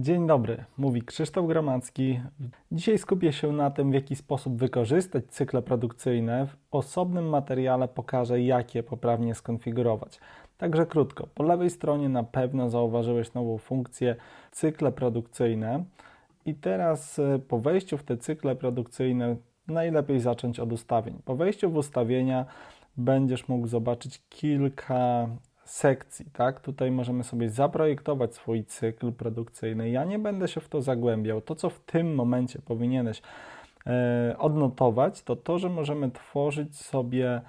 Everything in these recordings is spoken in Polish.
Dzień dobry, mówi Krzysztof Gramacki. Dzisiaj skupię się na tym, w jaki sposób wykorzystać cykle produkcyjne. W osobnym materiale pokażę, jak je poprawnie skonfigurować. Także krótko, po lewej stronie na pewno zauważyłeś nową funkcję cykle produkcyjne. I teraz e, po wejściu w te cykle produkcyjne najlepiej zacząć od ustawień. Po wejściu w ustawienia będziesz mógł zobaczyć kilka sekcji, tak? Tutaj możemy sobie zaprojektować swój cykl produkcyjny. Ja nie będę się w to zagłębiał. To, co w tym momencie powinieneś e, odnotować, to to, że możemy tworzyć sobie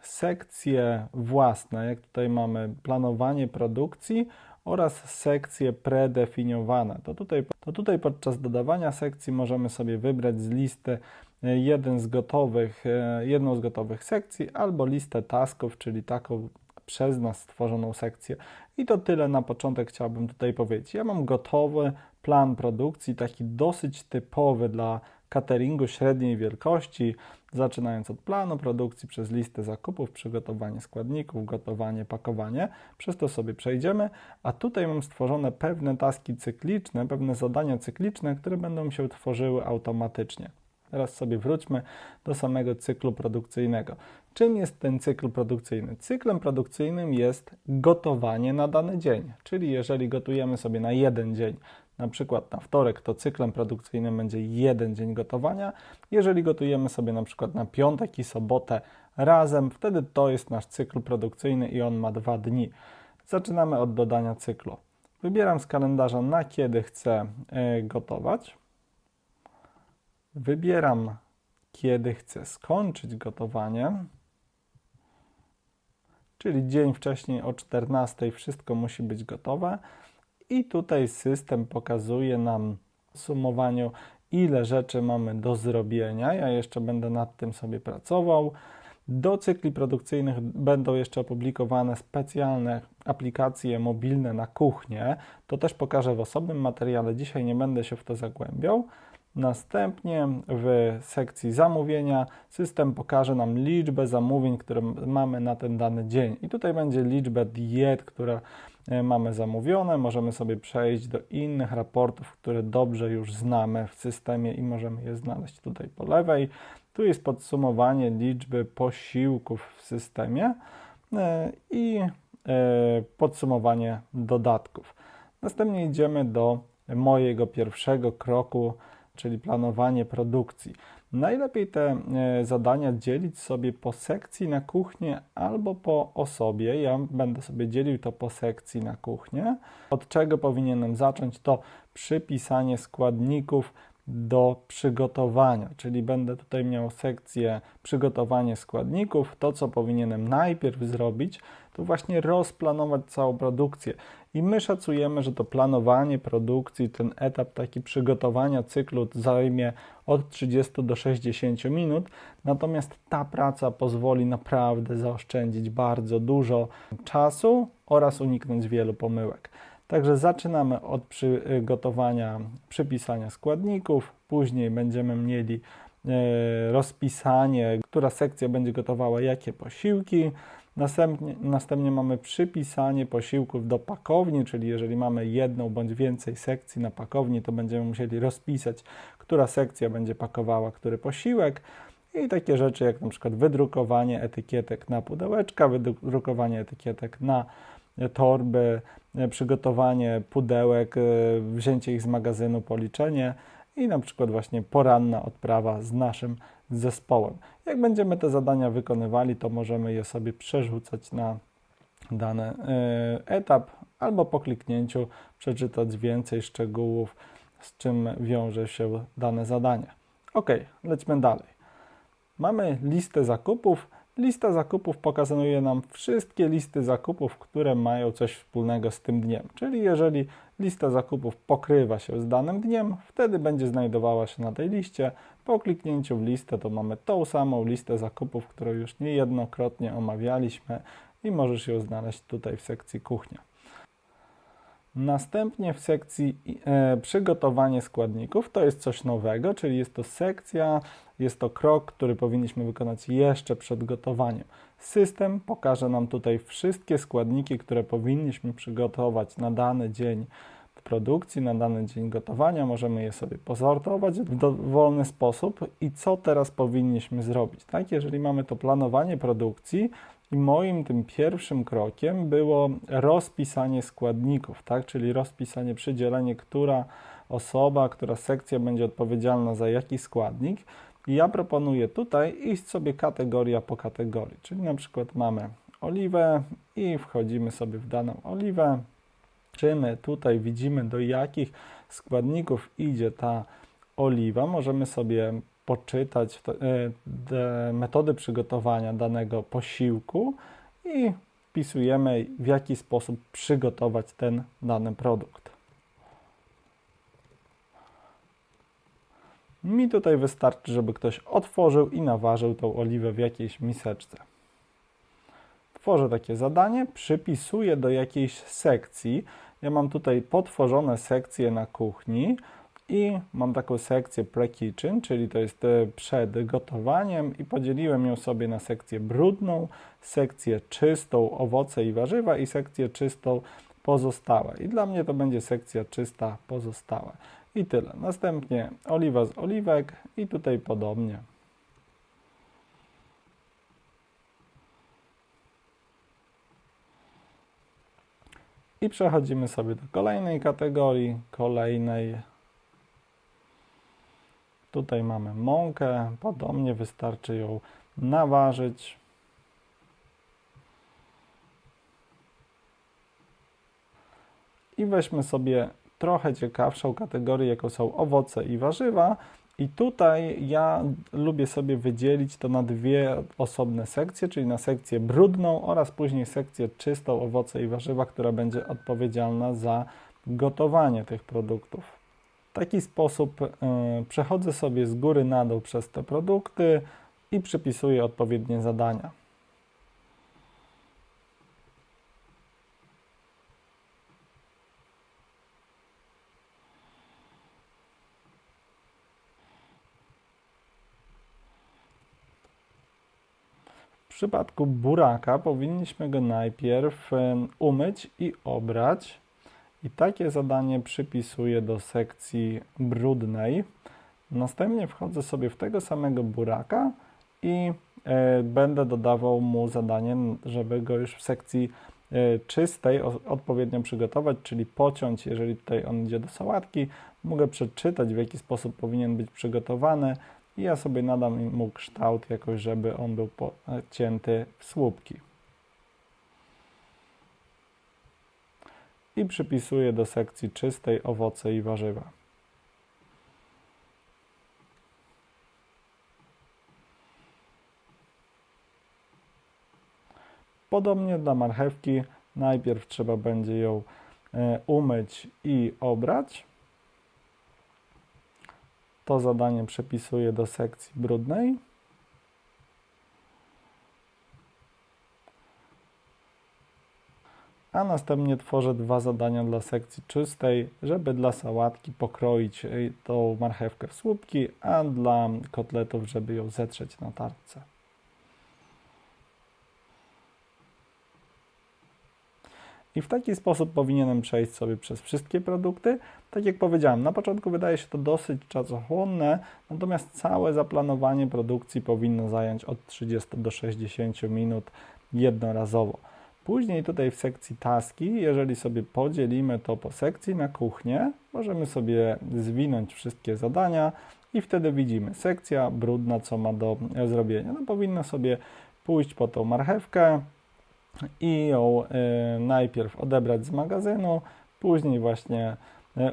sekcje własne, jak tutaj mamy planowanie produkcji oraz sekcje predefiniowane. To tutaj, to tutaj podczas dodawania sekcji możemy sobie wybrać z listy e, jeden z gotowych, e, jedną z gotowych sekcji albo listę tasków, czyli taką przez nas stworzoną sekcję. I to tyle na początek chciałbym tutaj powiedzieć. Ja mam gotowy plan produkcji, taki dosyć typowy dla cateringu średniej wielkości, zaczynając od planu produkcji przez listę zakupów, przygotowanie składników, gotowanie, pakowanie. Przez to sobie przejdziemy, a tutaj mam stworzone pewne taski cykliczne, pewne zadania cykliczne, które będą się tworzyły automatycznie. Teraz sobie wróćmy do samego cyklu produkcyjnego. Czym jest ten cykl produkcyjny? Cyklem produkcyjnym jest gotowanie na dany dzień. Czyli jeżeli gotujemy sobie na jeden dzień, na przykład na wtorek, to cyklem produkcyjnym będzie jeden dzień gotowania. Jeżeli gotujemy sobie na przykład na piątek i sobotę razem, wtedy to jest nasz cykl produkcyjny i on ma dwa dni. Zaczynamy od dodania cyklu. Wybieram z kalendarza na kiedy chcę e, gotować. Wybieram kiedy chcę skończyć gotowanie czyli dzień wcześniej o 14 wszystko musi być gotowe. I tutaj system pokazuje nam w sumowaniu, ile rzeczy mamy do zrobienia. Ja jeszcze będę nad tym sobie pracował. Do cykli produkcyjnych będą jeszcze opublikowane specjalne aplikacje mobilne na kuchnię. To też pokażę w osobnym materiale. Dzisiaj nie będę się w to zagłębiał. Następnie w sekcji zamówienia system pokaże nam liczbę zamówień, które mamy na ten dany dzień. I tutaj będzie liczba diet, które e, mamy zamówione. Możemy sobie przejść do innych raportów, które dobrze już znamy w systemie i możemy je znaleźć tutaj po lewej. Tu jest podsumowanie liczby posiłków w systemie e, i e, podsumowanie dodatków. Następnie idziemy do mojego pierwszego kroku czyli planowanie produkcji. Najlepiej te e, zadania dzielić sobie po sekcji na kuchnię albo po osobie. Ja będę sobie dzielił to po sekcji na kuchnię. Od czego powinienem zacząć? To przypisanie składników do przygotowania, czyli będę tutaj miał sekcję przygotowanie składników. To, co powinienem najpierw zrobić, to właśnie rozplanować całą produkcję. I my szacujemy, że to planowanie produkcji, ten etap taki przygotowania cyklu zajmie od 30 do 60 minut. Natomiast ta praca pozwoli naprawdę zaoszczędzić bardzo dużo czasu oraz uniknąć wielu pomyłek. Także zaczynamy od przygotowania, przypisania składników, później będziemy mieli e, rozpisanie, która sekcja będzie gotowała jakie posiłki. Następnie, następnie mamy przypisanie posiłków do pakowni, czyli jeżeli mamy jedną bądź więcej sekcji na pakowni, to będziemy musieli rozpisać, która sekcja będzie pakowała który posiłek. I takie rzeczy jak na przykład wydrukowanie etykietek na pudełeczka, wydrukowanie etykietek na torby, przygotowanie pudełek, e, wzięcie ich z magazynu, policzenie i na przykład właśnie poranna odprawa z naszym zespołem. Jak będziemy te zadania wykonywali, to możemy je sobie przerzucać na dany e, etap albo po kliknięciu przeczytać więcej szczegółów, z czym wiąże się dane zadanie. Ok, lećmy dalej. Mamy listę zakupów. Lista zakupów pokazuje nam wszystkie listy zakupów, które mają coś wspólnego z tym dniem. Czyli jeżeli lista zakupów pokrywa się z danym dniem, wtedy będzie znajdowała się na tej liście. Po kliknięciu w listę to mamy tą samą listę zakupów, którą już niejednokrotnie omawialiśmy i możesz ją znaleźć tutaj w sekcji kuchnia. Następnie w sekcji e, przygotowanie składników to jest coś nowego, czyli jest to sekcja, jest to krok, który powinniśmy wykonać jeszcze przed gotowaniem. System pokaże nam tutaj wszystkie składniki, które powinniśmy przygotować na dany dzień produkcji na dany dzień gotowania, możemy je sobie posortować w dowolny sposób. I co teraz powinniśmy zrobić? Tak, jeżeli mamy to planowanie produkcji, i moim tym pierwszym krokiem było rozpisanie składników, tak? czyli rozpisanie, przydzielenie, która osoba, która sekcja będzie odpowiedzialna za jaki składnik. I ja proponuję tutaj iść sobie kategoria po kategorii, czyli na przykład mamy oliwę i wchodzimy sobie w daną oliwę. Czy my tutaj widzimy, do jakich składników idzie ta oliwa? Możemy sobie poczytać te metody przygotowania danego posiłku i wpisujemy, w jaki sposób przygotować ten dany produkt. Mi tutaj wystarczy, żeby ktoś otworzył i naważył tą oliwę w jakiejś miseczce. Tworzę takie zadanie, przypisuję do jakiejś sekcji. Ja mam tutaj potworzone sekcje na kuchni i mam taką sekcję pre-kitchen, czyli to jest e, przed gotowaniem i podzieliłem ją sobie na sekcję brudną, sekcję czystą owoce i warzywa i sekcję czystą pozostałe. I dla mnie to będzie sekcja czysta pozostałe. I tyle. Następnie oliwa z oliwek i tutaj podobnie. I przechodzimy sobie do kolejnej kategorii, kolejnej. Tutaj mamy mąkę, podobnie wystarczy ją naważyć. I weźmy sobie trochę ciekawszą kategorię, jaką są owoce i warzywa. I tutaj ja lubię sobie wydzielić to na dwie osobne sekcje, czyli na sekcję brudną oraz później sekcję czystą owoce i warzywa, która będzie odpowiedzialna za gotowanie tych produktów. W taki sposób y, przechodzę sobie z góry na dół przez te produkty i przypisuję odpowiednie zadania. Przypadku buraka powinniśmy go najpierw umyć i obrać. I takie zadanie przypisuję do sekcji brudnej. Następnie wchodzę sobie w tego samego buraka i e, będę dodawał mu zadanie, żeby go już w sekcji e, czystej odpowiednio przygotować, czyli pociąć, jeżeli tutaj on idzie do sałatki, mogę przeczytać w jaki sposób powinien być przygotowany, i ja sobie nadam mu kształt jakoś, żeby on był cięty w słupki. I przypisuję do sekcji czystej owoce i warzywa. Podobnie dla marchewki najpierw trzeba będzie ją e, umyć i obrać. To zadanie przepisuję do sekcji brudnej. A następnie tworzę dwa zadania dla sekcji czystej, żeby dla sałatki pokroić tą marchewkę w słupki, a dla kotletów, żeby ją zetrzeć na tarce. I w taki sposób powinienem przejść sobie przez wszystkie produkty. Tak jak powiedziałem, na początku wydaje się to dosyć czasochłonne, natomiast całe zaplanowanie produkcji powinno zająć od 30 do 60 minut jednorazowo. Później tutaj w sekcji taski, jeżeli sobie podzielimy to po sekcji na kuchnię, możemy sobie zwinąć wszystkie zadania i wtedy widzimy sekcja brudna, co ma do zrobienia. No powinno sobie pójść po tą marchewkę, i ją y, najpierw odebrać z magazynu, później właśnie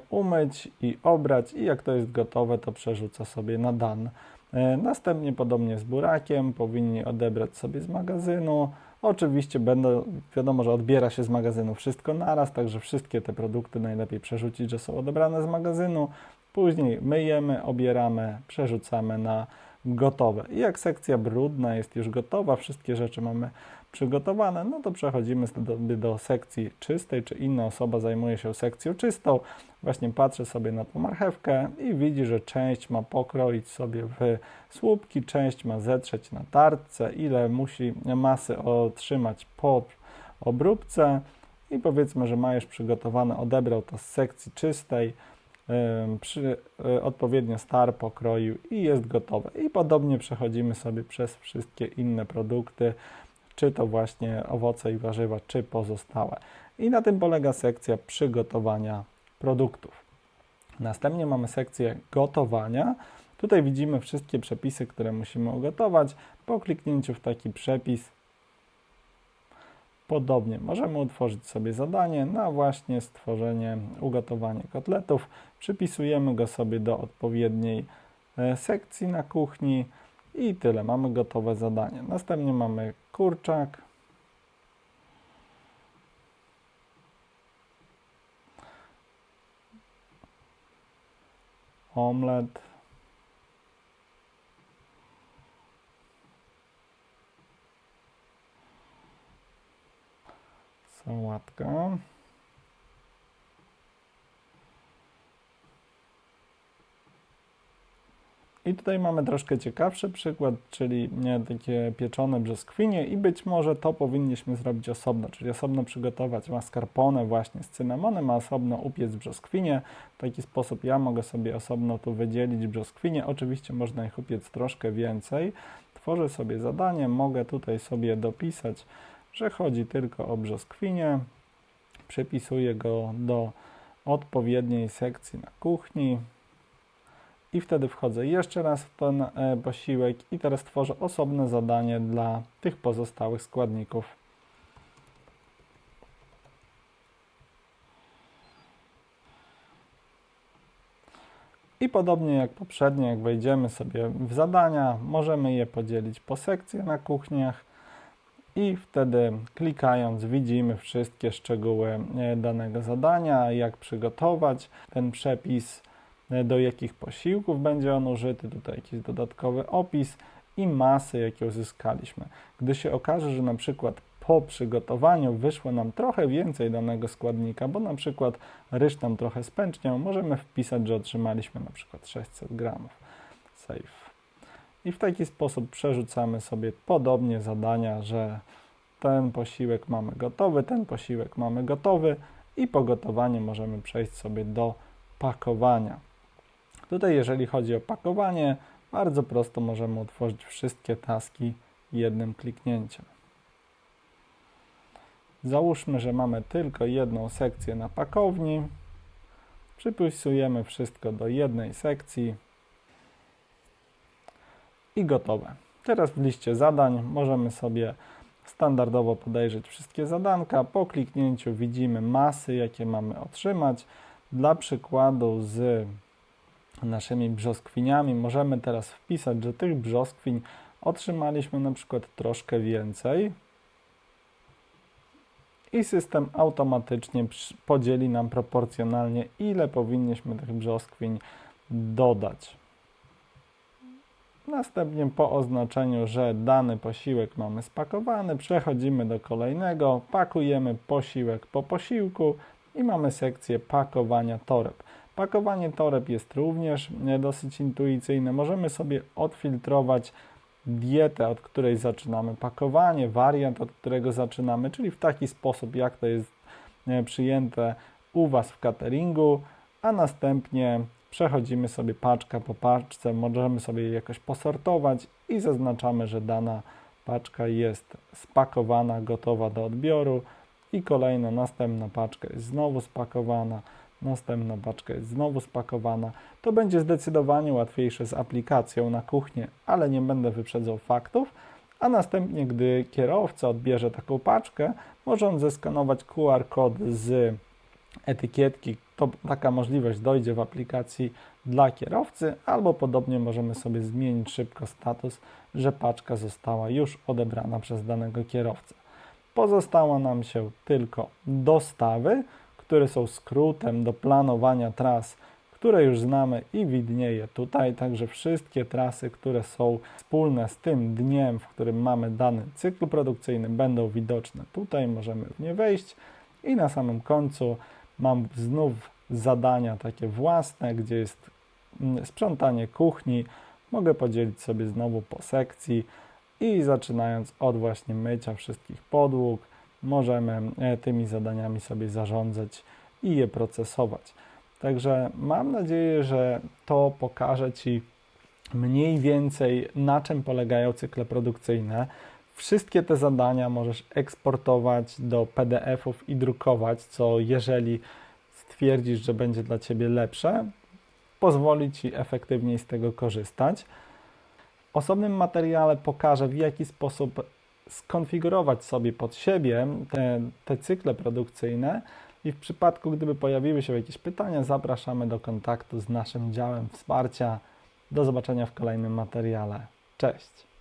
umyć i obrać i jak to jest gotowe, to przerzuca sobie na dan. Y, następnie podobnie z burakiem, powinni odebrać sobie z magazynu. Oczywiście będą, wiadomo, że odbiera się z magazynu wszystko naraz, także wszystkie te produkty najlepiej przerzucić, że są odebrane z magazynu. Później myjemy, obieramy, przerzucamy na gotowe. I jak sekcja brudna jest już gotowa, wszystkie rzeczy mamy przygotowane, no to przechodzimy do, do sekcji czystej, czy inna osoba zajmuje się sekcją czystą. Właśnie patrzę sobie na tą marchewkę i widzi, że część ma pokroić sobie w słupki, część ma zetrzeć na tarce, ile musi masy otrzymać po obróbce i powiedzmy, że ma już przygotowane, odebrał to z sekcji czystej, przy, y, odpowiednio star pokroił i jest gotowe. I podobnie przechodzimy sobie przez wszystkie inne produkty, czy to właśnie owoce i warzywa, czy pozostałe. I na tym polega sekcja przygotowania produktów. Następnie mamy sekcję gotowania. Tutaj widzimy wszystkie przepisy, które musimy ugotować. Po kliknięciu w taki przepis Podobnie możemy utworzyć sobie zadanie na właśnie stworzenie, ugotowanie kotletów. Przypisujemy go sobie do odpowiedniej e, sekcji na kuchni i tyle. Mamy gotowe zadanie. Następnie mamy kurczak. Omlet. Sałatka. I tutaj mamy troszkę ciekawszy przykład, czyli nie, takie pieczone brzoskwinie i być może to powinniśmy zrobić osobno, czyli osobno przygotować mascarpone właśnie z cynamonem, a osobno upiec brzoskwinie. W taki sposób ja mogę sobie osobno tu wydzielić brzoskwinie. Oczywiście można ich upiec troszkę więcej. Tworzę sobie zadanie, mogę tutaj sobie dopisać że chodzi tylko o brzoskwinie. Przypisuję go do odpowiedniej sekcji na kuchni i wtedy wchodzę jeszcze raz w ten e, posiłek i teraz tworzę osobne zadanie dla tych pozostałych składników. I podobnie jak poprzednio, jak wejdziemy sobie w zadania, możemy je podzielić po sekcjach na kuchniach i wtedy klikając widzimy wszystkie szczegóły e, danego zadania, jak przygotować ten przepis, do jakich posiłków będzie on użyty, tutaj jakiś dodatkowy opis i masy, jakie uzyskaliśmy. Gdy się okaże, że na przykład po przygotowaniu wyszło nam trochę więcej danego składnika, bo na przykład ryż nam trochę spęczniał, możemy wpisać, że otrzymaliśmy na przykład 600 gramów. Save. I w taki sposób przerzucamy sobie podobnie zadania, że ten posiłek mamy gotowy, ten posiłek mamy gotowy i po gotowaniu możemy przejść sobie do pakowania. Tutaj jeżeli chodzi o pakowanie, bardzo prosto możemy utworzyć wszystkie taski jednym kliknięciem. Załóżmy, że mamy tylko jedną sekcję na pakowni. Przypisujemy wszystko do jednej sekcji i gotowe. Teraz w liście zadań możemy sobie standardowo podejrzeć wszystkie zadanka. Po kliknięciu widzimy masy, jakie mamy otrzymać. Dla przykładu z naszymi brzoskwiniami możemy teraz wpisać, że tych brzoskwiń otrzymaliśmy na przykład troszkę więcej i system automatycznie podzieli nam proporcjonalnie, ile powinniśmy tych brzoskwiń dodać. Następnie po oznaczeniu, że dany posiłek mamy spakowany, przechodzimy do kolejnego, pakujemy posiłek po posiłku i mamy sekcję pakowania toreb. Pakowanie toreb jest również dosyć intuicyjne. Możemy sobie odfiltrować dietę, od której zaczynamy pakowanie, wariant, od którego zaczynamy, czyli w taki sposób, jak to jest przyjęte u Was w cateringu, a następnie przechodzimy sobie paczka po paczce, możemy sobie jakoś posortować i zaznaczamy, że dana paczka jest spakowana, gotowa do odbioru i kolejna, następna paczka jest znowu spakowana, następna paczka jest znowu spakowana. To będzie zdecydowanie łatwiejsze z aplikacją na kuchnię, ale nie będę wyprzedzał faktów, a następnie, gdy kierowca odbierze taką paczkę, może on zeskanować QR kod z etykietki, to taka możliwość dojdzie w aplikacji dla kierowcy, albo podobnie możemy sobie zmienić szybko status, że paczka została już odebrana przez danego kierowcę. Pozostała nam się tylko dostawy, które są skrótem do planowania tras, które już znamy i widnieje tutaj. Także wszystkie trasy, które są wspólne z tym dniem, w którym mamy dany cykl produkcyjny, będą widoczne tutaj. Możemy w nie wejść i na samym końcu mam znów zadania takie własne, gdzie jest mm, sprzątanie kuchni. Mogę podzielić sobie znowu po sekcji i zaczynając od właśnie mycia wszystkich podłóg, możemy e, tymi zadaniami sobie zarządzać i je procesować. Także mam nadzieję, że to pokaże Ci mniej więcej na czym polegają cykle produkcyjne. Wszystkie te zadania możesz eksportować do PDF-ów i drukować, co jeżeli stwierdzisz, że będzie dla Ciebie lepsze, pozwoli Ci efektywniej z tego korzystać. W osobnym materiale pokażę, w jaki sposób skonfigurować sobie pod siebie te, te cykle produkcyjne i w przypadku, gdyby pojawiły się jakieś pytania, zapraszamy do kontaktu z naszym działem wsparcia. Do zobaczenia w kolejnym materiale. Cześć!